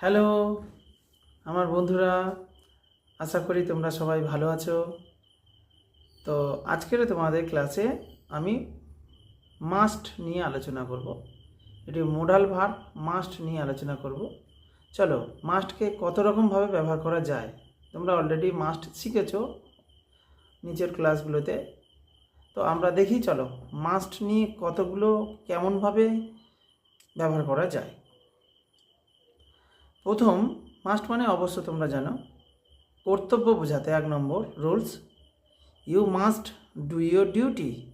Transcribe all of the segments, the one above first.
Hello, আমার বন্ধুরা, আশা করি তোমরা সবাই ভালো আছো। তো আজকের তোমাদের ক্লাসে আমি মাস্ট নিয়ে আলোচনা করব। এটি মোডাল ভার মাস্ট নিয়ে আলোচনা করব। চলো মাস্টকে কত রকমভাবে ব্যবহার করা যায়? তোমরা অলরেডি মাস্ট শিখেছো নিচের ক্লাসগুলোতে তো আমরা দেখি, চলো মাস্ট নিয়ে কতগুলো কেমনভাবে ব্যবহার করা যায়? প্রথম মাস্ট মানে অবশ্য তোমরা জানো। কর্তব্য বোঝাতে এক নম্বর rules you must do your duty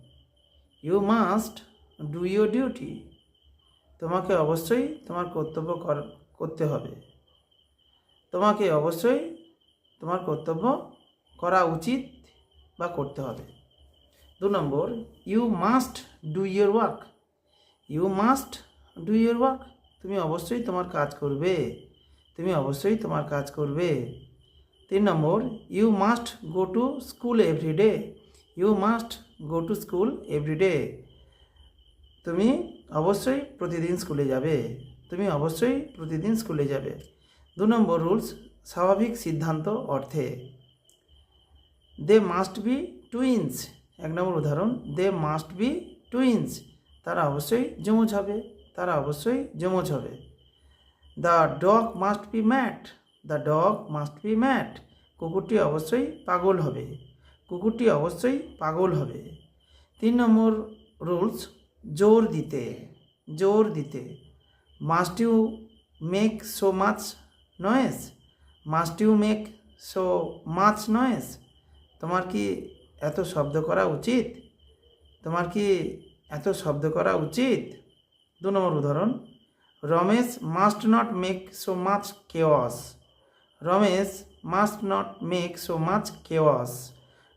you must do your duty তোমাকে অবশ্যই তোমার কর্তব্য কর- করতে হবে। তোমাকে অবশ্যই তোমার কর্তব্য করা উচিত বা করতে হবে। দু নম্বর you must do your work you must do your work তুমি অবশ্যই তোমার কাজ করবে। তুমি অবশ্যই তোমার কাজ করবে। তিন নম্বর you must go to school everyday you must go to school everyday তুমি অবশ্যই প্রতিদিন স্কুলে যাবে। তুমি অবশ্যই প্রতিদিন স্কুলে যাবে। দু নম্বর রুলস স্বাভাবিক সিদ্ধান্ত অর্থে। দে মাস্ট বি টুইন্স এক নম্বর উদাহরণ দে মাস্ট বি টুইন্স তারা অবশ্যই যমজ হবে। তারা অবশ্যই যমজ হবে। The dog must be mad the dog must be mad কুকুরটি অবশ্যই পাগল হবে। কুকুরটি অবশ্যই পাগল হবে। তিন নম্বর রুলস জোর দিতে। জোর দিতে। Must you make so much noise must you make so much noise তোমার কি এত শব্দ করা উচিত? তোমার কি এত শব্দ করা উচিত? দু নম্বর উদাহরণ। Ramesh must not make so much chaos Ramesh must not make so much chaos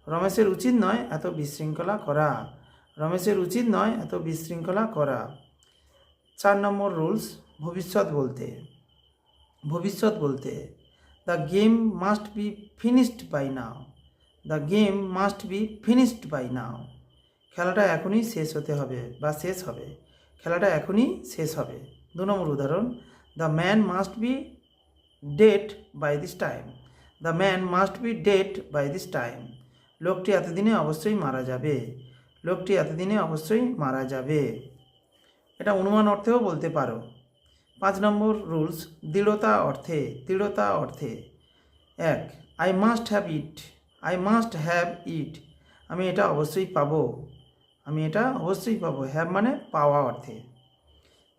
রমেশের উচিত নয় এত বিশৃঙ্খলা করা। রমেশের উচিত নয় এত বিশৃঙ্খলা করা। চার নম্বর রুলস, ভবিষ্যৎ বলতে। ভবিষ্যৎ বলতে the game must be finished by now the game must be finished by now খেলাটা এখনই শেষ হতে হবে বা শেষ হবে। খেলাটা এখনই শেষ হবে। দু নম্বর উদাহরণ the man must be dead by this time the man must be dead by this time লোকটি এতদিনে অবশ্যই মারা যাবে। লোকটি এতদিনে অবশ্যই মারা যাবে। এটা অনুমান অর্থেও বলতে পারো। পাঁচ নম্বর রুলস, দৃঢ়তা অর্থে দৃঢ়তা অর্থে। এক I must have it I must have it আমি এটা অবশ্যই পাবো। আমি এটা অবশ্যই পাবো। হ্যাভ মানে পাওয়া অর্থে।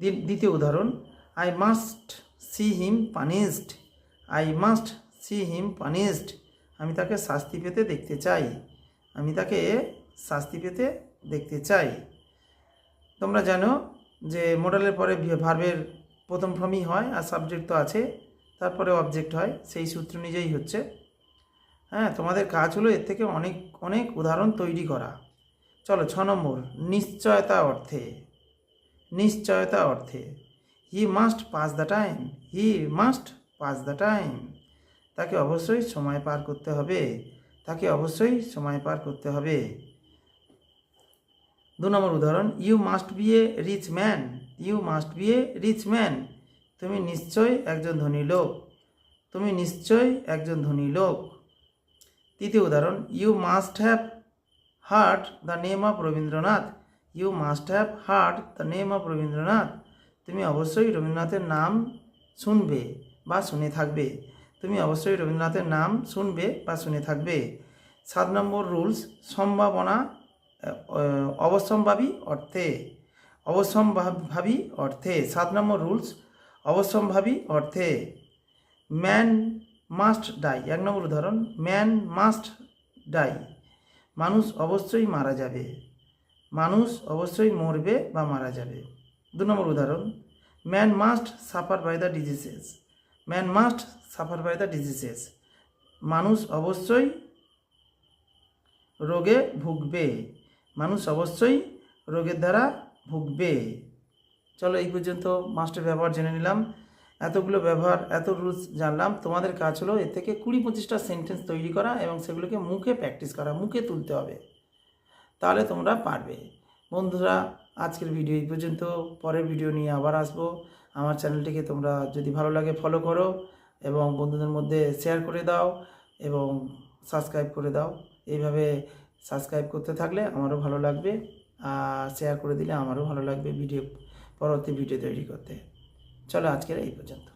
দ্বিতীয় উদাহরণ I must see him punished I must see him punished আমি তাকে শাস্তি পেতে দেখতে চাই। আমি তাকে শাস্তি পেতে দেখতে চাই। তোমরা জানো যে মডেলের পরে ভার্বের প্রথম ফর্মই হয় আর সাবজেক্ট তো আছে। তারপরে অবজেক্ট হয়। সেই সূত্র নিজেই হচ্ছে। হ্যাঁ তোমাদের কাজ হলো এর থেকে অনেক অনেক উদাহরণ তৈরি করা। চলো, ছ নম্বর, নিশ্চয়তা অর্থে। নিশ্চয়তা অর্থে। He must pass the time he must pass the time তাকে অবশ্যই সময় পার করতে হবে। তাকে অবশ্যই সময় পার করতে হবে। দু নম্বর উদাহরণ you must be a rich man you must be a rich man তুমি নিশ্চয়ই একজন ধনী লোক। তুমি নিশ্চয়ই একজন ধনী লোক। তৃতীয় উদাহরণ you must have heard the name of Rabindranath you must have heard the name of Rabindranath তুমি অবশ্যই রবীন্দ্রনাথের নাম শুনবে বা শুনে থাকবে। তুমি অবশ্যই রবীন্দ্রনাথের নাম শুনবে বা শুনে থাকবে। সাত নম্বর রুলস, সম্ভাবনা অবশ্যম্ভাবী অর্থে। অবশ্যম্ভাবী অর্থে। সাত নম্বর রুলস, অবশ্যম্ভাবী অর্থে। ম্যান মাস্ট ডাই এক নম্বর উদাহরণ ম্যান মাস্ট ডাই মানুষ অবশ্যই মারা যাবে। মানুষ অবশ্যই মরবে বা মারা যাবে। দু নম্বর উদাহরণ man must suffer by the diseases man must suffer by the diseases মানুষ অবশ্যই রোগে ভুগবে। মানুষ অবশ্যই রোগের দ্বারা ভুগবে। চলো এই পর্যন্ত মাস্টার ব্যবহার জেনে নিলাম। এতগুলো ব্যবহার, এত রুলস জানলাম। তোমাদের কাজ হলো এর থেকে কুড়ি পঁচিশটা সেন্টেন্স তৈরি করা এবং সেগুলোকে মুখে প্র্যাকটিস করা, মুখে তুলতে হবে। তাহলে তোমরা পারবে। বন্ধুরা, আজকের ভিডিও এই পর্যন্ত। পরের ভিডিও নিয়ে আবার আসব। আমার চ্যানেলটিকে তোমরা যদি ভালো লাগে ফলো করো এবং বন্ধুদের মধ্যে শেয়ার করে দাও এবং সাবস্ক্রাইব করে দাও। এইভাবে সাবস্ক্রাইব করতে থাকলে আমারও ভালো লাগবে আর শেয়ার করে দিলে আমারও ভালো লাগবে ভিডিও, পরবর্তী ভিডিও তৈরি করতে। চলো আজকের এই পর্যন্ত।